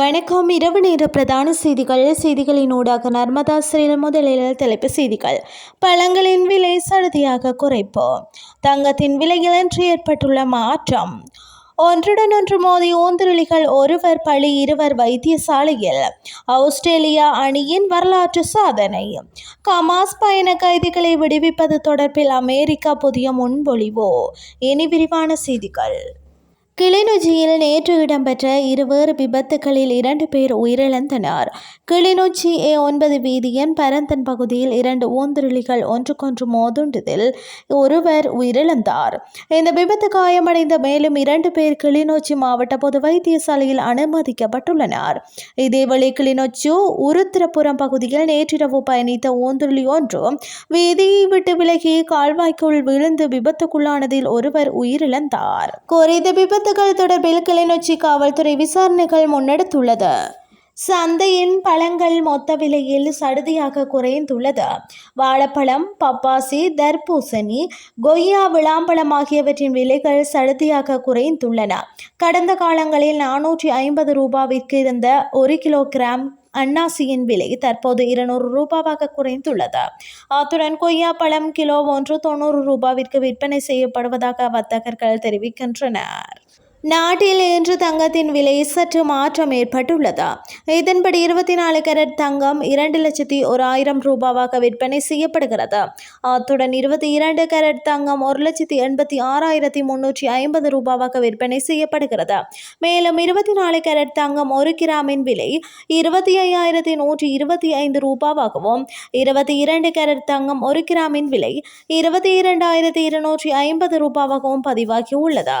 வணக்கம். இரவு நேர பிரதான செய்திகள். செய்திகளின் ஊடாக நர்மதா சிறையில் முதலில் தலைப்பு செய்திகள். பழங்களின் விலை சடுதியாக குறைப்பு. தங்கத்தின் விலையில் இன்று ஏற்பட்டுள்ள மாற்றம். ஒன்றுடன் ஒன்று மோதி ஓந்துருளிகள் ஒருவர் பழி இருவர் வைத்தியசாலையில். ஆஸ்திரேலியா அணியின் வரலாற்று சாதனை. கமாஸ் பயண கைதிகளை விடுவிப்பது தொடர்பில் அமெரிக்கா புதிய முன்மொழிவோ. இனி விரிவான செய்திகள். கிளிநொச்சியில் நேற்று இடம்பெற்ற இருவேறு விபத்துகளில் இரண்டு பேர் உயிரிழந்தனர். கிளிநொச்சி ஏ ஒன்பது வீதியின் பரந்தன் பகுதியில் இரண்டு ஊந்துருளிகள் ஒன்றுக்கொன்று மோதுண்டதில் ஒருவர் உயிரிழந்தார். இந்த விபத்து காயமடைந்த மேலும் இரண்டு பேர் கிளிநொச்சி மாவட்ட பொது வைத்தியசாலையில் அனுமதிக்கப்பட்டுள்ளனர். இதேவேளை கிளிநொச்சி உருத்திரபுரம் பகுதியில் நேற்றிரவு பயணித்த ஊந்துருளி ஒன்று வீதியை விட்டு விலகி கால்வாய்க்குள் விழுந்து விபத்துக்குள்ளானதில் ஒருவர் உயிரிழந்தார். குறித்த விபத்துகள் தொடர்பில் கிளிநொச்சி காவல்துறை விசாரணைகள் முன்னெடுத்துள்ளது. சந்தையின் பழங்கள் மொத்த விலையில் சடுதியாக குறைந்துள்ளது. வாழைப்பழம் பப்பாசி தர்பூசணி கொய்யா விளாம்பழம் ஆகியவற்றின் விலைகள் சடுதியாக குறைந்துள்ளன. கடந்த காலங்களில் நானூற்றி ஐம்பது ரூபாவிற்கு இருந்த ஒரு கிலோகிராம் அன்னாசியின் விலை தற்போது இருநூறு ரூபாவாக குறைந்துள்ளது. அத்துடன் கொய்யா பழம் கிலோ ஒன்று தொண்ணூறு ரூபாவிற்கு விற்பனை செய்யப்படுவதாக வர்த்தகர்கள் தெரிவிக்கின்றனர். நாட்டில் இன்று தங்கத்தின் விலை சற்று மாற்றம் ஏற்பட்டுள்ளது. இதன்படி இருபத்தி நாலு கேரட் தங்கம் இரண்டு லட்சத்தி ஒரு ஆயிரம் ரூபாவாக விற்பனை செய்யப்படுகிறது. அத்துடன் இருபத்தி இரண்டு கேரட் தங்கம் ஒரு லட்சத்தி எண்பத்தி ஆறாயிரத்தி முன்னூற்றி ஐம்பது ரூபாவாக விற்பனை செய்யப்படுகிறது. மேலும் இருபத்தி நாலு கேரட் தங்கம் ஒரு கிராமின் விலை இருபத்தி ஐயாயிரத்தி நூற்றி இருபத்தி ஐந்து ரூபாவாகவும் இருபத்தி இரண்டு கேரட் தங்கம் ஒரு கிராமின் விலை இருபத்தி இரண்டாயிரத்தி இருநூற்றி ஐம்பது ரூபாவாகவும் பதிவாகியுள்ளது.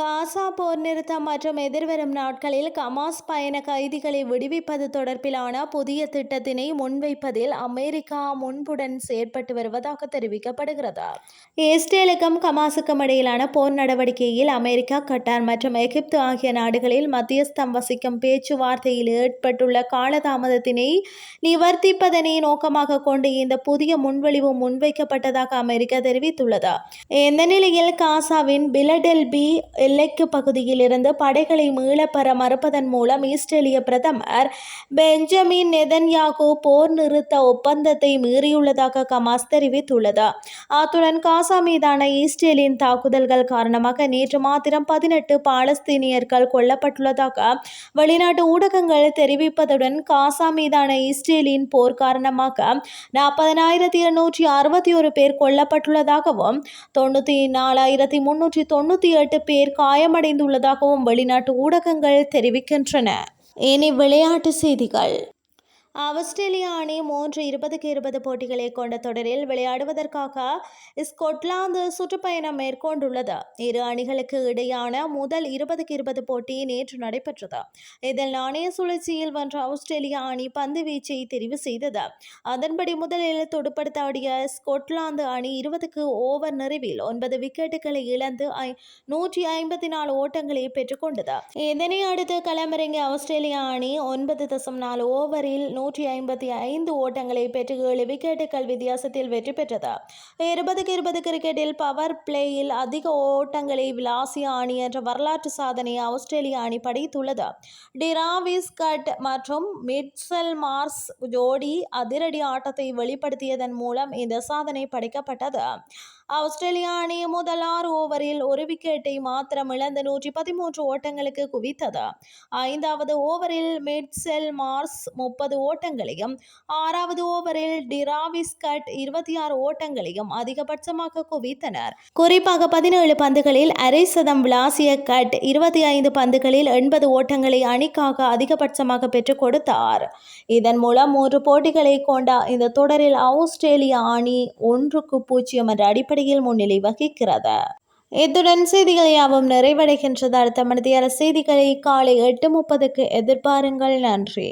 காசா போர் நிறுத்தம் மற்றும் எதிர்வரும் நாட்களில் கமாஸ் பயண கைதிகளை விடுவிப்பது தொடர்பிலான புதிய திட்டத்தினை முன்வைப்பதில் அமெரிக்கா முன்புடன் செயற்பட்டு வருவதாக தெரிவிக்கப்படுகிறது. இஸ்ரேலுக்கும் கமாஸுக்கும் இடையிலான போர் நடவடிக்கையில் அமெரிக்கா கட்டார் மற்றும் எகிப்து ஆகிய நாடுகளில் மத்தியஸ்தம் வசிக்கும் பேச்சுவார்த்தையில் ஏற்பட்டுள்ள காலதாமதத்தினை நிவர்த்திப்பதனை நோக்கமாக கொண்டு இந்த புதிய முன்வழிவு முன்வைக்கப்பட்டதாக அமெரிக்கா தெரிவித்துள்ளது. இந்த நிலையில் காசாவின் பிலடெல்பி எல்லைக்கு பகுதியில் இருந்து படைகளை மீளப்பெற மறுப்பதன் மூலம் இஸ்ரேலிய பிரதமர் பெஞ்சமின் நெதன்யாகு போர் நிறுத்த ஒப்பந்தத்தை மீறியுள்ளதாக கமாஸ் தெரிவித்துள்ளது. அத்துடன் காசா மீதான இஸ்ரேலின் தாக்குதல்கள் காரணமாக நேற்று மாத்திரம் பதினெட்டு பாலஸ்தீனியர்கள் கொல்லப்பட்டுள்ளதாக வெளிநாட்டு ஊடகங்கள் தெரிவிப்பதுடன் காசா மீதான இஸ்ரேலின் போர் காரணமாக நாற்பதனாயிரத்தி இருநூற்றி அறுபத்தி ஒரு பேர் கொல்லப்பட்டுள்ளதாகவும் தொண்ணூற்றி நாலாயிரத்தி முன்னூற்றி தொண்ணூற்றி எட்டு பேர் காயமடைந்துள்ளதாகவும் வெளிநாட்டு ஊடகங்கள் தெரிவிக்கின்றன. இனி விளையாட்டு செய்திகள். ஆஸ்திரேலியா அணி மூன்று இருபதுக்கு இருபது போட்டிகளை கொண்ட தொடரில் விளையாடுவதற்காக ஸ்கொட்லாந்து சுற்றுப்பயணம் மேற்கொண்டுள்ளது. இரு அணிகளுக்கு இடையான முதல் இருபதுக்கு இருபது போட்டி நேற்று நடைபெற்றது. இதில் நாணய சுழற்சியில் வென்ற ஆஸ்திரேலியா அணி பந்து வீச்சை தெரிவு செய்தது. அதன்படி முதலில் துடுப்படுத்தாடிய ஸ்கொட்லாந்து அணி இருபதுக்கு ஓவர் நிறைவில் ஒன்பது விக்கெட்டுகளை இழந்து நூற்றி ஐம்பத்தி நாலு ஓட்டங்களை பெற்றுக்கொண்டது இதனை அடுத்து களமிறங்கிய ஆஸ்திரேலியா அணி ஒன்பது தசம் நாலு ஓவரில் நூற்றி ஐம்பத்தி ஐந்து ஓட்டங்களை பெற்று ஏழு விக்கெட்டுகள் வித்தியாசத்தில் வெற்றி பெற்றது. இருபதுக்கு இருபது கிரிக்கெட்டில் பவர் பிளேயில் அதிக ஓட்டங்களை விளாசிய அணி என்ற வரலாற்று சாதனையை ஆஸ்திரேலிய அணி படைத்துள்ளது. டிராவிஸ் கட் மற்றும் மிட்செல் மார்ஸ் ஜோடி அதிரடி ஆட்டத்தை வெளிப்படுத்தியதன் மூலம் இந்த சாதனை படைக்கப்பட்டது. ஆஸ்திரேலியா அணி முதல் ஆறு ஓவரில் ஒரு விக்கெட்டை மாத்திரம் இழந்து நூற்றி பதிமூன்று ஓட்டங்களுக்கு குவித்தது. ஐந்தாவது ஓவரில் மிட்செல் மார்ஸ் முப்பது ஓட்டங்களையும் ஆறாவது ஓவரில் டிராவிஸ் கட் இருபத்தி ஆறு ஓட்டங்களையும் அதிகபட்சமாக குவித்தனர். குறிப்பாக பதினேழு பந்துகளில் அரை சதம் விளாசிய கட் இருபத்தி ஐந்து பந்துகளில் எண்பது ஓட்டங்களை அணிக்காக அதிகபட்சமாக பெற்றுக் கொடுத்தார். இதன் மூலம் மூன்று போட்டிகளை கொண்ட இந்த தொடரில் ஆஸ்திரேலிய அணி ஒன்றுக்கு பூஜ்ஜியம் என்ற அடிப்படை அடிப்படையில் முன்னிலை வகிக்கிறது? இத்துடன் செய்திகள் யாவும் நிறைவடைகின்றது. அடுத்த மணித்தியால செய்திகளை காலை எட்டு முப்பதுக்கு எதிர்பாருங்கள். நன்றி.